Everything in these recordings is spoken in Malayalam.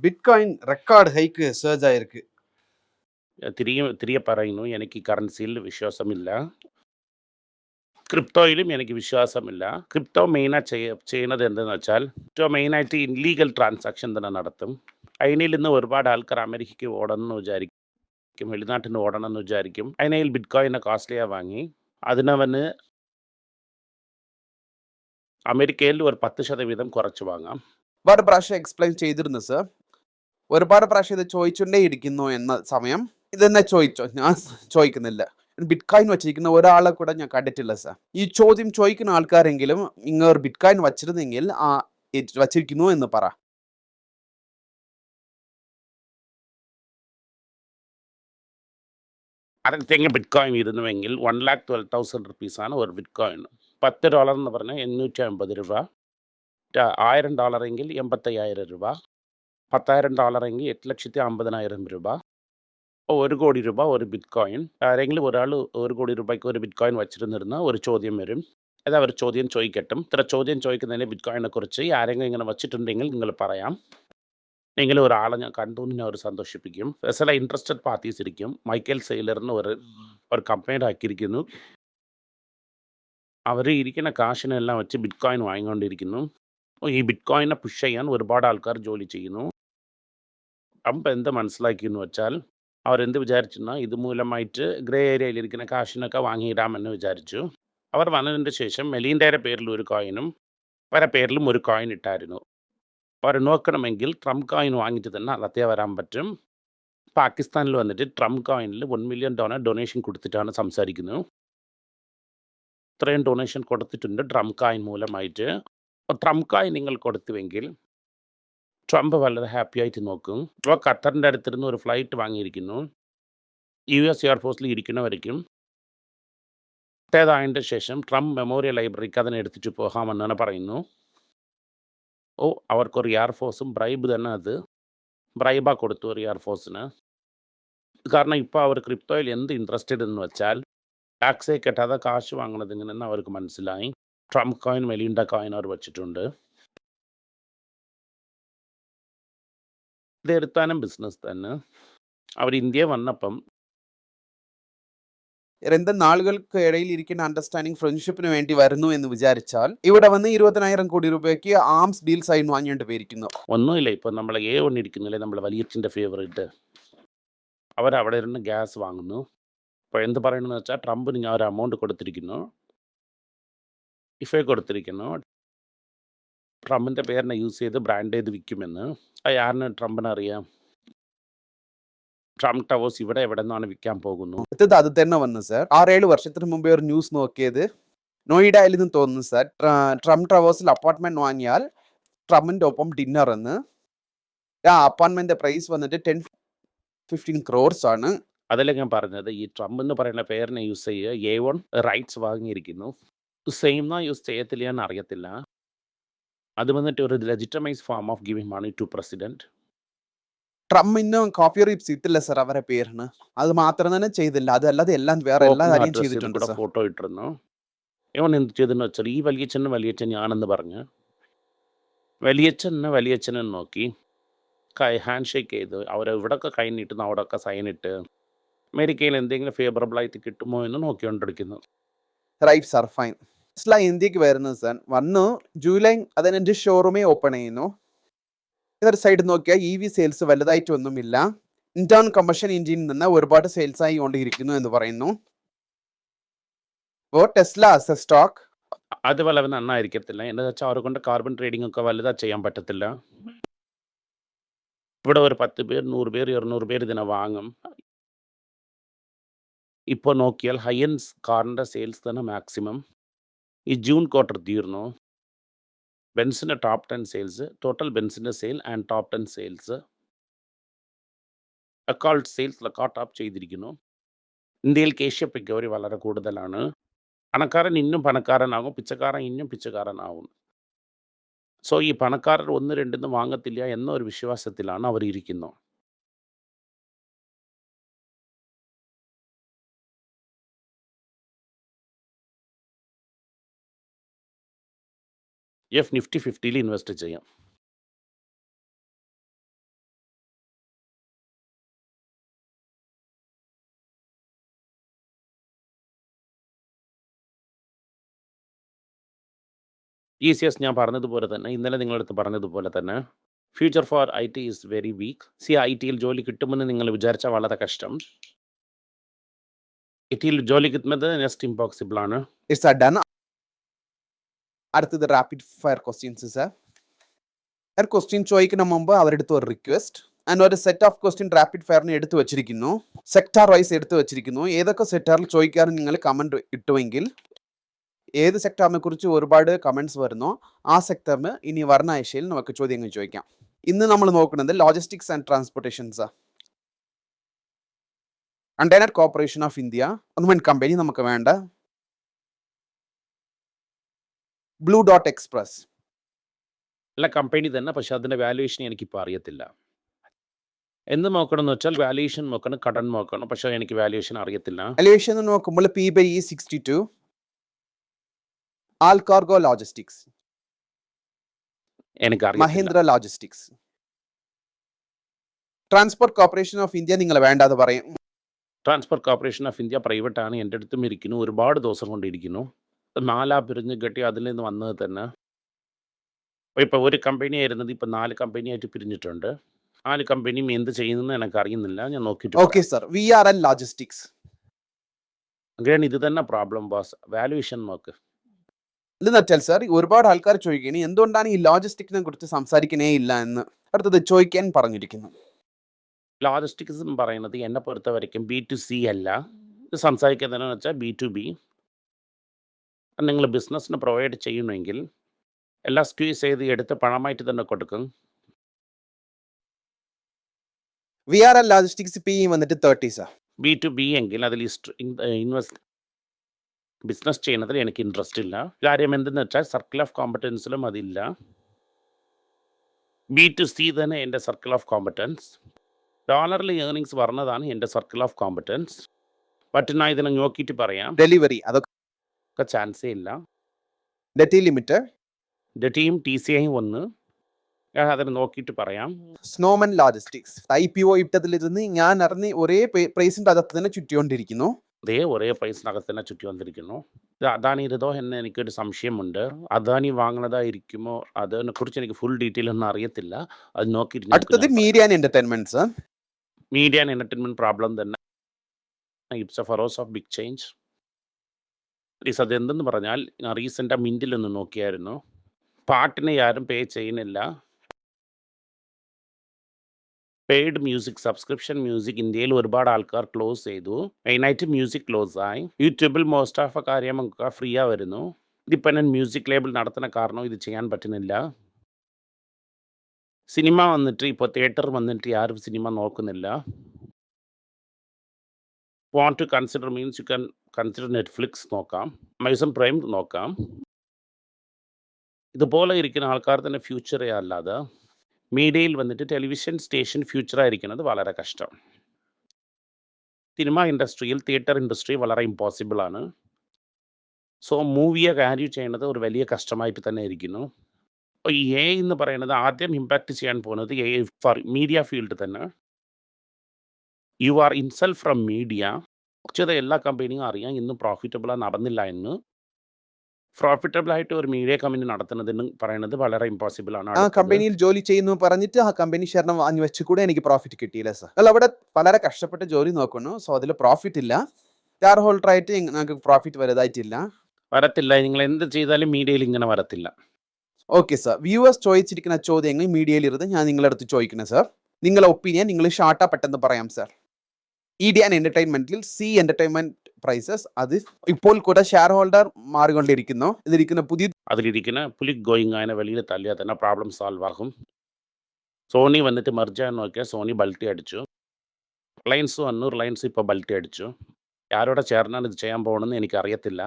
பிட்காயின் ரெக்கார்டு ஹைக்கு சர்ஜ் ஆயிருக்கு തിരികെ തിരികെ പറയുന്നു എനിക്ക് കറൻസിയിൽ വിശ്വാസമില്ല ക്രിപ്റ്റോയിലും എനിക്ക് വിശ്വാസമില്ല ക്രിപ്റ്റോ മെയിനായി ചെയ്യ ചെയ്യുന്നത് എന്തെന്ന് വെച്ചാൽ ക്രിപ്റ്റോ മെയിനായിട്ട് ഇല്ലീഗൽ ട്രാൻസാക്ഷൻ തന്നെ നടത്തും അതിനിൽ നിന്ന് ഒരുപാട് ആൾക്കാർ അമേരിക്കയ്ക്ക് ഓടണം എന്ന് വിചാരിക്കും വെളിനാട്ടിൽ നിന്ന് ഓടണം എന്ന് വിചാരിക്കും അതിനയിൽ ബിറ്റ് കോയിനെ കോസ്റ്റ്ലിയാണ് വാങ്ങി അതിനവന് അമേരിക്കയിൽ ഒരു പത്ത് ശതവീതം കുറച്ച് വാങ്ങാം ഒരുപാട് പ്രാവശ്യം എക്സ്പ്ലെയിൻ ചെയ്തിരുന്നു സർ ഒരുപാട് പ്രാവശ്യം ഇത് ചോദിച്ചുകൊണ്ടേ ഇരിക്കുന്നു എന്ന സമയം ഇതെന്നെ ചോദിച്ചോ? ഞാൻ ചോദിക്കുന്നില്ല. ബിറ്റ് കോയിൻ വെച്ചിരിക്കുന്ന ഒരാളെ കൂടെ ഞാൻ കണ്ടിട്ടില്ല സാർ ഈ ചോദ്യം ചോദിക്കുന്ന ആൾക്കാരെങ്കിലും ഇങ്ങനെ ഒരു ബിറ്റ്കോയിൻ വച്ചിരുന്നെങ്കിൽ ആ വച്ചിരിക്കുന്നു എന്ന് പറ. അരത്തേങ്ങ ബിറ്റ് കോയിൻ ഇരുന്നുവെങ്കിൽ വൺ ലാക്ക് ട്വൽവ് തൗസൻഡ് റുപ്പീസാണ് ഒരു ബിറ്റ് കോയിൻ പത്ത് ഡോളർ എന്ന് പറഞ്ഞാൽ എണ്ണൂറ്റി അമ്പത് രൂപ. ആയിരം ഡോളറെങ്കിൽ എൺപത്തയ്യായിരം രൂപ. പത്തായിരം ഡോളറെങ്കിൽ എട്ട് ലക്ഷത്തി അമ്പതിനായിരം രൂപ. ഒരു കോടി രൂപ ഒരു ബിറ്റ് കോയിൻ ആരെങ്കിലും ഒരാൾ ഒരു കോടി രൂപയ്ക്ക് ഒരു ബിറ്റ് കോയിൻ വച്ചിരുന്നിരുന്ന ഒരു ചോദ്യം വരും. അത് അവർ ചോദ്യം ചോദിക്കട്ടും. ഇത്ര ചോദ്യം ചോദിക്കുന്നതിന് ബിറ്റ് കോയിനെ കുറിച്ച് ആരെങ്കിലും ഇങ്ങനെ വച്ചിട്ടുണ്ടെങ്കിൽ നിങ്ങൾ പറയാം. നിങ്ങൾ ഒരാളെ ഞാൻ കണ്ടു എന്ന് ഞാൻ ഒരു സന്തോഷിപ്പിക്കും. ചില ഇൻട്രസ്റ്റഡ് പാർട്ടീസ് ഇരിക്കും. മൈക്കൽ സെയിലറിന് ഒരു ഒരു കമ്പനിയുടെ ആക്കിയിരിക്കുന്നു. അവർ ഇരിക്കുന്ന കാശിനെല്ലാം വെച്ച് ബിറ്റ് കോയിൻ വാങ്ങിക്കൊണ്ടിരിക്കുന്നു. ഈ ബിറ്റ് കോയിനെ പുഷ് ചെയ്യാൻ ഒരുപാട് ആൾക്കാർ ജോലി ചെയ്യുന്നു. അപ്പം എന്ത് മനസ്സിലാക്കി എന്ന് വെച്ചാൽ അവരെന്ത് വിചാരിച്ചെന്നാൽ ഇത് മൂലമായിട്ട് ഗ്രേ ഏരിയയിലിരിക്കുന്ന കാശിനൊക്കെ വാങ്ങിയിടാമെന്ന് വിചാരിച്ചു. അവർ വന്നതിന് ശേഷം മെലീൻഡയുടെ പേരിൽ ഒരു കോയിനും പല പേരിലും ഒരു കോയിൻ ഇട്ടായിരുന്നു. അവർ നോക്കണമെങ്കിൽ ട്രംപ് കോയിൻ വാങ്ങിച്ചു തന്നെ അകത്തേ വരാൻ പറ്റും. പാകിസ്ഥാനിൽ വന്നിട്ട് ട്രംപ് കോയിനിൽ വൺ മില്യൺ ഡോളർ ഡൊണേഷൻ കൊടുത്തിട്ടാണ് സംസാരിക്കുന്നത്. ഇത്രയും ഡൊണേഷൻ കൊടുത്തിട്ടുണ്ട് ട്രംപ് കോയിൻ മൂലമായിട്ട്. അപ്പോൾ ട്രംപ് കോയിൻ നിങ്ങൾ കൊടുത്തുവെങ്കിൽ ട്രംപ് വളരെ ഹാപ്പി ആയിട്ട് നോക്കും. ഇപ്പോൾ ഖത്തറിന്റെ അടുത്തിരുന്ന് ഒരു ഫ്ലൈറ്റ് വാങ്ങിയിരിക്കുന്നു. യു എസ് എയർഫോഴ്സിൽ ഇരിക്കുന്നവരേക്കും. മറ്റേതായതിന്റെ ശേഷം ട്രംപ് മെമ്മോറിയൽ ലൈബ്രറിക്ക് അതിനെ എടുത്തിട്ട് പോകാമെന്നാണ് പറയുന്നു. ഓ അവർക്കൊരു എയർഫോഴ്സും ബ്രൈബ് തന്നെ അത്. ബ്രൈബാ കൊടുത്തു ഒരു എയർഫോഴ്സിന് കാരണം ഇപ്പോൾ അവർ ക്രിപ്റ്റോയിൽ എന്ത് ഇൻട്രസ്റ്റഡ് എന്ന് വെച്ചാൽ ടാക്സേ കെട്ടാതെ കാശ് വാങ്ങണത് എങ്ങനെയെന്ന് അവർക്ക് മനസ്സിലായി. ട്രംപ് കോയിൻ മെലിൻഡ കോയിൻ അവർ വെച്ചിട്ടുണ്ട്. ഇത് എടുത്താനും ബിസിനസ് തന്നെ. അവർ ഇന്ത്യ വന്നപ്പം രണ്ട് നാളുകൾക്ക് ഇടയിൽ ഇരിക്കുന്ന അണ്ടർസ്റ്റാൻഡിങ് ഫ്രണ്ട്ഷിപ്പിന് വേണ്ടി വരുന്നു എന്ന് വിചാരിച്ചാൽ ഇവിടെ വന്ന് ഇരുപതിനായിരം കോടി രൂപയ്ക്ക് ആംസ് ഡീൽ സൈൻ വാങ്ങിയിട്ട് പോയിരിക്കുന്നു ഒന്നുമില്ല. ഇപ്പൊ നമ്മൾ എ ഒന്നിരിക്കുന്നില്ലേ നമ്മളെ വലിയച്ഛന്റെ ഫേവറേറ്റ് അവരവിടെ ഇരുന്ന് ഗ്യാസ് വാങ്ങുന്നു. അപ്പോൾ എന്ത് പറയണമെന്ന് വെച്ചാൽ ട്രംപിന് ഞാൻ ഒരു എമൗണ്ട് കൊടുത്തിരിക്കുന്നു. ഇഫേ കൊടുത്തിരിക്കുന്നു. ട്രംപിന്റെ പേരിനെ യൂസ് ചെയ്ത് ബ്രാൻഡ് ചെയ്ത് വിൽക്കുമെന്ന് ആരിന് ട്രംപിന് അറിയാം? ട്രംപ് ടവേഴ്സ് ഇവിടെ എവിടെ നിന്നാണ് വിൽക്കാൻ പോകുന്നു? അടുത്തത് അത് തന്നെ വന്നു സർ ആറേഴ് വർഷത്തിന് മുമ്പേ ഒരു ന്യൂസ് നോക്കിയത്. നോയിഡയിൽ നിന്ന് തോന്നുന്നു സർ ട്രംപ് ട്രവേഴ്സിൽ അപ്പാർട്ട്മെന്റ് വാങ്ങിയാൽ ട്രംപിന്റെ ഒപ്പം ഡിന്നർ എന്ന്. ആ അപ്പാർട്ട്മെന്റ് പ്രൈസ് വന്നിട്ട് ടെൻ ഫിഫ്റ്റീൻ ക്രോർസ് ആണ്. അതല്ലേ ഞാൻ പറഞ്ഞത്. ഈ ട്രംപ് എന്ന് പറയുന്ന പേരിനെ യൂസ് ചെയ്യുക എ വൺ റൈറ്റ്സ് വാങ്ങിയിരിക്കുന്നു. സെയിം യൂസ് ചെയ്യത്തില്ല എന്ന് അറിയത്തില്ല. അത് വന്നിട്ട് ഒരു legitimise form of giving money to president Trump ഇന്നും കോപ്പി റീപ്സ് ഇട്ടില്ല സർ അവരെ പേരിന്. അത് മാത്രം തന്നെ ചെയ്തില്ല. അതല്ലാതെ എല്ലാം വേറെ എല്ലാ കാര്യം ചെയ്തിട്ടുണ്ട് ഫോട്ടോ ഇട്ടിരുന്നു. ഇവൻ എന്ത് ചെയ്തെന്ന് വെച്ചാൽ ഈ വലിയച്ഛന് വലിയച്ഛൻ ഞാനെന്ന് പറഞ്ഞ് വലിയച്ഛനെ വലിയച്ഛനെ നോക്കി കൈ ഹാൻഡ് ഷേക്ക് ചെയ്ത് അവർ ഇവിടെയൊക്കെ കൈ നീട്ടുന്നു അവിടെയൊക്കെ സൈൻ ഇട്ട് അമേരിക്കയിൽ എന്തെങ്കിലും ഫേവറബിൾ ആയിട്ട് കിട്ടുമോ എന്ന് നോക്കിക്കൊണ്ടിരിക്കുന്നു. റൈറ്റ് സർ ഫൈൻ ടെസ്ല ഇന്ത്യയ്ക്ക് വരുന്നത് സർ. വന്നു. ജൂലൈ അതിനെ ഷോറൂമേ ഓപ്പൺ ചെയ്യുന്നു. ഇതൊരു സൈഡ് നോക്കിയാൽ ഇ വി സെയിൽസ് വലുതായിട്ടൊന്നുമില്ല. ഇന്റേൺ കമ്പഷൻ എഞ്ചിനിൽ നിന്ന് ഒരുപാട് സെയിൽസ് ആയി കൊണ്ടിരിക്കുന്നു എന്ന് പറയുന്നു. അപ്പോൾ ടെസ്ല സ്റ്റോക്ക് അത് വളരെ നന്നായിരിക്കത്തില്ല. എന്താ വെച്ചാൽ അവരെ കൊണ്ട് കാർബൺ ട്രേഡിംഗ് ഒക്കെ വലുതാ ചെയ്യാൻ പറ്റത്തില്ല. ഇവിടെ ഒരു പത്ത് പേർ നൂറ് പേർ ഇരുന്നൂറ് പേർ ഇതിനെ വാങ്ങും. ഇപ്പോൾ നോക്കിയാൽ ഹൈ എൻഡ് കാറിന്റെ സെയിൽസ് തന്നെ മാക്സിമം ഈ ജൂൺ ക്വാർട്ടർ തീർന്നു? ബെൻസിന്റെ top ten sales total ബെൻസിന്റെ sale and top ten sales account sales record up ചെയ്തിരിക്കുന്നു. ഇന്ത്യയിൽ കേഷ്യ റിക്കവറി വളരെ കൂടുതലാണ്. പണക്കാരൻ ഇന്നും പണക്കാരനാകും പിച്ചക്കാരൻ ഇന്നും പിച്ചക്കാരനാകും സോ ഈ പണക്കാരർ ഒന്ന് രണ്ടെന്ന് വാങ്ങത്തില്ല എന്നൊരു വിശ്വാസത്തിലാണ് അവർ ഇരിക്കുന്നത് എഫ് നിഫ്റ്റി ഫിഫ്റ്റിയിൽ ഇൻവെസ്റ്റ് ചെയ്യാം. ഇ സി എസ് ഞാൻ പറഞ്ഞതുപോലെ തന്നെ ഇന്നലെ നിങ്ങളടുത്ത് പറഞ്ഞതുപോലെ തന്നെ future for I T is very weak C I ടിയിൽ ജോലി കിട്ടുമെന്ന് നിങ്ങൾ വിചാരിച്ചാൽ വളരെ കഷ്ടം. ഐ ടിയിൽ ജോലി കിട്ടുന്നത് നെക്സ്റ്റ് ഇമ്പോസിബിൾ ആണ്. ഇറ്റ്സ് അടുത്തത് റാപ്പിഡ് ഫയർ ക്വസ്റ്റ്യൻസ് സർ ഒരു ക്വസ്റ്റ്യൻ ചോദിക്കുന്ന മുമ്പ് അവരുടെ അടുത്ത് ഒരു റിക്വസ്റ്റ് ആൻഡ് ഒരു സെറ്റ് ഓഫ് ക്വസ്റ്റ്യൻ റാപ്പിഡ് ഫയറിന് എടുത്തു വെച്ചിരിക്കുന്നു. സെക്ടർ വൈസ് എടുത്തു വെച്ചിരിക്കുന്നു. ഏതൊക്കെ സെക്ടറിൽ ചോദിക്കാറ് നിങ്ങൾ കമന്റ് ഇട്ടുവെങ്കിൽ ഏത് സെക്ടറിനെ കുറിച്ച് ഒരുപാട് കമന്റ്സ് വരുന്നോ ആ സെക്ടറിന് ഇനി വരുന്ന ആഴ്ചയിൽ നമുക്ക് ചോദ്യങ്ങൾ ചോദിക്കാം. ഇന്ന് നമ്മൾ നോക്കുന്നത് logistics and transportations container corporation of India government company നമുക്ക് വേണ്ട. ബ്ലൂ ഡോട്ട് എക്സ്പ്രസ് അല്ല കമ്പനി തന്നെ പക്ഷെ അതിന്റെ വാല്യുവേഷൻ എനിക്കിപ്പോൾ അറിയത്തില്ല. എന്ത് നോക്കണം എന്ന് വെച്ചാൽ വാല്യുവേഷൻ നോക്കണം കടൻ നോക്കണം പക്ഷെ എനിക്ക് വാല്യുവേഷൻ അറിയത്തില്ല. വാല്യുവേഷൻ നോക്കുമ്പോൾ P by E sixty two Allcargo logistics എനിക്ക് Mahendra logistics transport corporation of India നിങ്ങൾ വേണ്ടാതെ പറയും. Transport corporation of India private ആണ്. എന്റെ അടുത്തും ഇരിക്കുന്നു. ഒരുപാട് ദിവസം കൊണ്ടിരിക്കുന്നു നാലാ പിരിഞ്ഞ് കെട്ടി അതിൽ നിന്ന് വന്നത് തന്നെ. ഇപ്പോൾ ഒരു കമ്പനി ആയിരുന്നത് ഇപ്പോൾ നാല് കമ്പനിയായിട്ട് പിരിഞ്ഞിട്ടുണ്ട്. നാല് കമ്പനിയും എന്ത് ചെയ്യുന്നെന്ന് എനിക്ക് അറിയുന്നില്ല ഞാൻ നോക്കിയിട്ട് okay sir V R L logistics അങ്ങനെയാണ് ഇത് തന്നെ പ്രോബ്ലം ബോസ് വാല്യുവേഷൻ നോക്ക്. ഇതെന്ന് വെച്ചാൽ സർ ഒരുപാട് ആൾക്കാർ ചോദിക്കുന്നത് എന്തുകൊണ്ടാണ് ഈ ലോജിസ്റ്റിക്സിനെ കുറിച്ച് സംസാരിക്കണേ ഇല്ല എന്ന്. അടുത്തത് ചോദിക്കാൻ പറഞ്ഞിരിക്കുന്നു. ലോജിസ്റ്റിക്സ് എന്ന് പറയുന്നത് എന്നെ പൊறுത്ത വരയ്ക്കും ബി ടു സി അല്ല. ഇത് സംസാരിക്കുന്നതെന്ന് വെച്ചാൽ ബി ടു ബി നിങ്ങൾ ബിസിനസ്സിന് പ്രൊവൈഡ് ചെയ്യണമെങ്കിൽ എല്ലാം സ്ക്വീസ് ചെയ്ത് എടുത്ത് പണമായിട്ട് തന്നെ കൊടുക്കും. V R L logistics P വന്നിട്ട് തേർട്ടി ആ ബി ടു ബി എങ്കിൽ അതിൽ ഇൻവെസ്റ്റ് ബിസിനസ് ചെയ്യുന്നതിൽ എനിക്ക് ഇൻട്രസ്റ്റ് ഇല്ല. കാര്യം എന്തെന്ന് വെച്ചാൽ സർക്കിൾ ഓഫ് കോമ്പറ്റൻസിലും അതില്ല. ബി ടു സി തന്നെ എന്റെ സർക്കിൾ ഓഫ് കോമ്പറ്റൻസ്. ഡോളറിൽ ഏർണിങ്സ് പറഞ്ഞതാണ് എന്റെ സർക്കിൾ ഓഫ് കോമ്പറ്റൻസ്. പറ്റുന്ന ഇതിനെ നോക്കിയിട്ട് പറയാം. ഡെലിവറി അതൊക്കെ ചാൻസേ ഇല്ല. ഡെറ്റി ലിമിറ്റഡ് ഡെറ്റിയും ടീം സി ഐ ഒന്ന്. ഞാൻ അതിനെ നോക്കിയിട്ട് പറയാം. Snowman logistics I P O ഇട്ടതിലിരുന്ന് ഞാൻ അറിഞ്ഞ് ഒരേ പ്രൈസിന്റെ അകത്ത് തന്നെ ചുറ്റിക്കൊണ്ടിരിക്കുന്നു. അതേ ഒരേ പ്രൈസിനകത്ത് തന്നെ ചുറ്റി വന്നിരിക്കുന്നു ഇത് അദാനി ഇരുതോ എന്ന് എനിക്കൊരു സംശയമുണ്ട്. അദാനി വാങ്ങുന്നതായിരിക്കുമോ? അതിനെ കുറിച്ച് എനിക്ക് ഫുൾ ഡീറ്റെയിൽ ഒന്നും അറിയത്തില്ല. അത് നോക്കിയിട്ട് അടുത്തത് media entertainment sir media and entertainment problem തന്നെ. It's a process of big change please അതെന്തെന്ന് പറഞ്ഞാൽ ഞാൻ റീസെന്റ് ആ മിന്റിൽ ഒന്ന് നോക്കിയായിരുന്നു. പാട്ടിനെ ആരും പേ ചെയ്യുന്നില്ല. പെയ്ഡ് മ്യൂസിക് സബ്സ്ക്രിപ്ഷൻ മ്യൂസിക് ഇന്ത്യയിൽ ഒരുപാട് ആൾക്കാർ ക്ലോസ് ചെയ്തു. മെയിനായിട്ട് മ്യൂസിക് ക്ലോസ് ആയി. യൂട്യൂബിൽ മോസ്റ്റ് ഓഫ് കാര്യം ഫ്രീ ആ വരുന്നു. ഇൻഡിപെൻഡന്റ് മ്യൂസിക് ലേബിൾ നടത്തുന്ന കാരണം ഇത് ചെയ്യാൻ പറ്റുന്നില്ല. സിനിമ വന്നിട്ട് ഇപ്പോൾ തിയേറ്റർ വന്നിട്ട് ആരും സിനിമ നോക്കുന്നില്ല. Won't to consider means you can consider Netflix നോക്കാം അമേസൺ പ്രൈം നോക്കാം. ഇതുപോലെ ഇരിക്കുന്ന ആൾക്കാർ തന്നെ ഫ്യൂച്ചറേ അല്ലാതെ മീഡിയയിൽ വന്നിട്ട് ടെലിവിഷൻ സ്റ്റേഷൻ ഫ്യൂച്ചറായിരിക്കുന്നത് വളരെ കഷ്ടം. സിനിമ ഇൻഡസ്ട്രിയിൽ തിയേറ്റർ ഇൻഡസ്ട്രി വളരെ ഇമ്പോസിബിൾ ആണ്. സോ മൂവിയെ വാല്യൂ ചെയ്യുന്നത് ഒരു വലിയ കഷ്ടമായിട്ട് തന്നെ ഇരിക്കുന്നു. അപ്പോൾ ഈ എ എന്ന് പറയുന്നത് ആദ്യം ഇമ്പാക്റ്റ് ചെയ്യാൻ പോകുന്നത് എ ഫോർ മീഡിയ ഫീൽഡ് തന്നെ. You are in self from media കുറച്ചത് എല്ലാ കമ്പനിയും അറിയാം ഇന്നും പ്രോഫിറ്റബിളാണ് നടന്നില്ല എന്ന്. പ്രോഫിറ്റബിൾ ആയിട്ട് ഒരു മീഡിയ കമ്പനി നടത്തുന്നതെന്ന് പറയുന്നത് വളരെ ഇമ്പോസിബിൾ ആണ്. ആ അടുത്തത്. കമ്പനിയിൽ ജോലി ചെയ്യുന്നു പറഞ്ഞിട്ട് ആ കമ്പനി ശരണം വാങ്ങി വെച്ച് കൂടെ എനിക്ക് പ്രോഫിറ്റ് കിട്ടിയില്ല സർ അല്ല അവിടെ വളരെ കഷ്ടപ്പെട്ട് ജോലി നോക്കുന്നു. സോ അതിൽ പ്രോഫിറ്റ് ഇല്ല. ഷെയർ ഹോൾഡർ ആയിട്ട് ഇങ്ങ- ഞങ്ങൾക്ക് പ്രോഫിറ്റ് വലുതായിട്ടില്ല. വരത്തില്ല. നിങ്ങൾ എന്ത് ചെയ്താലും മീഡിയയിൽ ഇങ്ങനെ വരത്തില്ല. ഓക്കെ സർ വ്യൂവേഴ്സ് ചോദിച്ചിരിക്കുന്ന ചോദ്യങ്ങൾ മീഡിയയിൽ ഇരുന്ന് ഞാൻ നിങ്ങളുടെ അടുത്ത് ചോദിക്കുന്നത് സർ നിങ്ങളുടെ ഒപ്പീനിയൻ നിങ്ങൾ ഷാർട്ടാ പെട്ടെന്ന് പറയാം സർ ഇ ഡി ആൻഡ് എന്റർടൈൻമെന്റിൽ സി എന്റർടൈൻമെന്റ് പ്രൈസസ് അത് ഇപ്പോൾ കൂടെ ഷെയർ ഹോൾഡർ മാറിക്കൊണ്ടിരിക്കുന്നു. ഇതിരിക്കുന്ന പുതിയ അതിലിരിക്കുന്ന പുലി ഗോയിങ് ആയ വെളിയിൽ തല്ലിയാൽ തന്നെ പ്രോബ്ലം സോൾവ് ആകും സോണി വന്നിട്ട് മെർജ് ചെയ്യാൻ നോക്കിയാൽ സോണി ബൾട്ടി അടിച്ചു. റിലയൻസ് വന്നു റിലയൻസ് ഇപ്പോൾ ബൾട്ടി അടിച്ചു. ആരോടെ ചേർന്നാണ് ഇത് ചെയ്യാൻ പോകണമെന്ന് എനിക്കറിയത്തില്ല.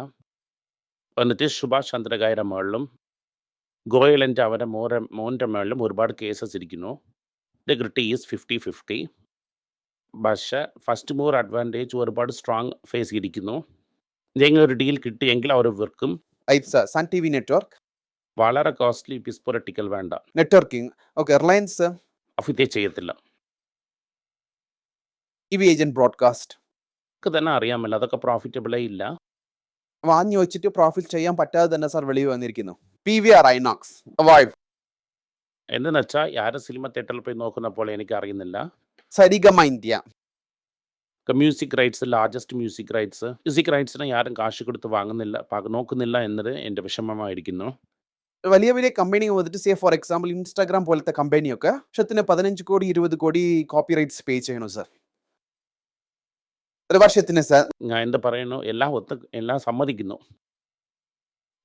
വന്നിട്ട് സുഭാഷ് ചന്ദ്രകായുടെ മുകളിലും ഗോയലിന്റെ അവരുടെ മോരെ മോന്റെ മുകളിലും ഒരുപാട് കേസസ് ഇരിക്കുന്നു. The gritty is fifty fifty പക്ഷേ ഫസ്റ്റ് മൂവർ അഡ്വാന്റേജ് ഒരുപാട് സ്ട്രോങ് ഫേസ് ഇരിക്കുന്നു. എന്തെങ്കിലും ഒരു ഡീൽ കിട്ടിയെങ്കിൽ അവർ വിർക്കും IIT sir Sun T V network? വളരെ കോസ്റ്റ്ലി പിസ് പൊളിറ്റിക്കൽ വേണ്ട. നെറ്റ്വർക്കിംഗ് ഓക്കെ റിലയൻസ് അഫിത്തെ ചെയ്യത്തില്ല. ഇ വി ഏജന്റ് ബ്രോഡ്കാസ്റ്റ് നമുക്ക് തന്നെ അറിയാമല്ലോ അതൊക്കെ പ്രോഫിറ്റബിളേ ഇല്ല. വാങ്ങി വെച്ചിട്ട് പ്രോഫിറ്റ് ചെയ്യാൻ പറ്റാതെ തന്നെ സാർ വെളിയിൽ വന്നിരിക്കുന്നു. പി വി ആർ ഐനോക്സ് വൈഫ് എന്തെന്ന് വെച്ചാൽ ആരും സിനിമ തിയേറ്ററിൽ പോയി നോക്കുന്ന പോലെ എനിക്ക് അറിയുന്നില്ല Saregama India. Music rights largest music rights. Music റൈറ്റ്സിനെ ആരും കാശ് കൊടുത്ത് വാങ്ങുന്നില്ല നോക്കുന്നില്ല എന്നത് എന്റെ വിഷമമായിരിക്കുന്നു. വലിയ വലിയ കമ്പനി വന്നിട്ട് സേ ഫോർ എക്സാമ്പിൾ ഇൻസ്റ്റാഗ്രാം പോലത്തെ കമ്പനിയൊക്കെ വർഷത്തിന് പതിനഞ്ച് കോടി ഇരുപത് കോടി കോപ്പി റൈറ്റ്സ് പേ ചെയ്യണോ സർ. ഒരു വർഷത്തിന് സർ. ഞാൻ എന്താ പറയുന്നു എല്ലാം ഒത്ത് എല്ലാം സമ്മതിക്കുന്നു.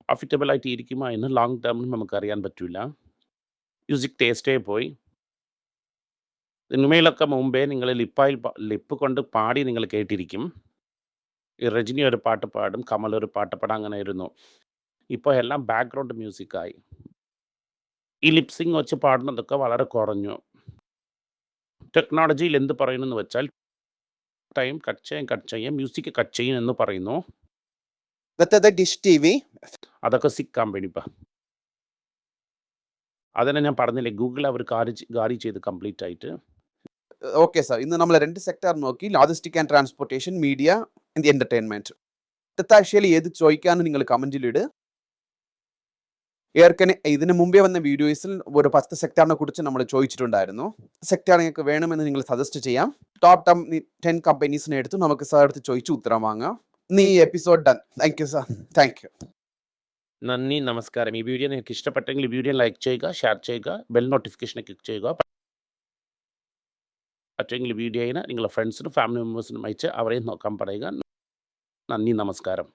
പ്രോഫിറ്റബിൾ ആയിട്ട് ഇരിക്കുമോ എന്ന് ലോങ് ടേമിൽ നമുക്ക് അറിയാൻ പറ്റില്ല മ്യൂസിക് ടേസ്റ്റേ പോയി. സിനിമയിലൊക്കെ മുമ്പേ നിങ്ങൾ ലിപ്പായിൽ ലിപ്പ് കൊണ്ട് പാടി നിങ്ങൾ കേട്ടിരിക്കും. ഈ രജനി ഒരു പാട്ട് പാടും കമൽ ഒരു പാട്ട് പാടാം അങ്ങനെ ആയിരുന്നു. ഇപ്പോൾ എല്ലാം ബാക്ക്ഗ്രൗണ്ട് മ്യൂസിക്കായി ഈ ലിപ്സിങ് വെച്ച് പാടുന്നതൊക്കെ വളരെ കുറഞ്ഞു. ടെക്നോളജിയിൽ എന്ത് പറയുന്നു എന്ന് വെച്ചാൽ ടൈം കട്ട് ചെയ്യാൻ കട്ട് ചെയ്യാൻ മ്യൂസിക് കട്ട് ചെയ്യും എന്ന് പറയുന്നു. ദത്തത് ഡിഷ് ടി വി അതൊക്കെ സിക് കമ്പനി അതന്നെ ഞാൻ പറഞ്ഞില്ലേ ഗൂഗിൾ അവർ കാര്യം ഗാരി ചെയ്ത് കംപ്ലീറ്റ് ആയിട്ട്. ഓക്കെ സാർ ഇന്ന് നമ്മൾ രണ്ട് സെക്ടർ നോക്കി. Logistic and transportation media and entertainment അടുത്താഴ്ചയിൽ ഏത് ചോദിക്കാനും നിങ്ങൾ കമന്റിലിട് ഏർക്കനെ ഇതിന് മുമ്പേ വന്ന വീഡിയോസിൽ ഒരു പത്ത് സെക്ടറിനെ കുറിച്ച് നമ്മൾ ചോദിച്ചിട്ടുണ്ടായിരുന്നു. സെക്ടർ നിങ്ങൾക്ക് വേണമെന്ന് നിങ്ങൾ സജസ്റ്റ് ചെയ്യാം. ടോപ്പ് ടം ടെൻ കമ്പനീസിനെ എടുത്ത് നമുക്ക് സാർ അടുത്ത് ചോദിച്ചു ഉത്തരം വാങ്ങാം. നീ episode done thank you sir thank you നന്ദി നമസ്കാരം. ഈ വീഡിയോ നിങ്ങൾക്ക് ഇഷ്ടപ്പെട്ടെങ്കിൽ വീഡിയോ ലൈക്ക് ചെയ്യുക ഷെയർ ചെയ്യുക ബെൽ നോട്ടിഫിക്കേഷൻ ക്ലിക്ക് ചെയ്യുക. പറ്റുമെങ്കിൽ വീഡിയോയിന് നിങ്ങളുടെ ഫ്രണ്ട്സിനും ഫാമിലി മെമ്പേഴ്സിനും അയച്ച് അവരെയും നോക്കാൻ പറയുക. നന്ദി നമസ്കാരം.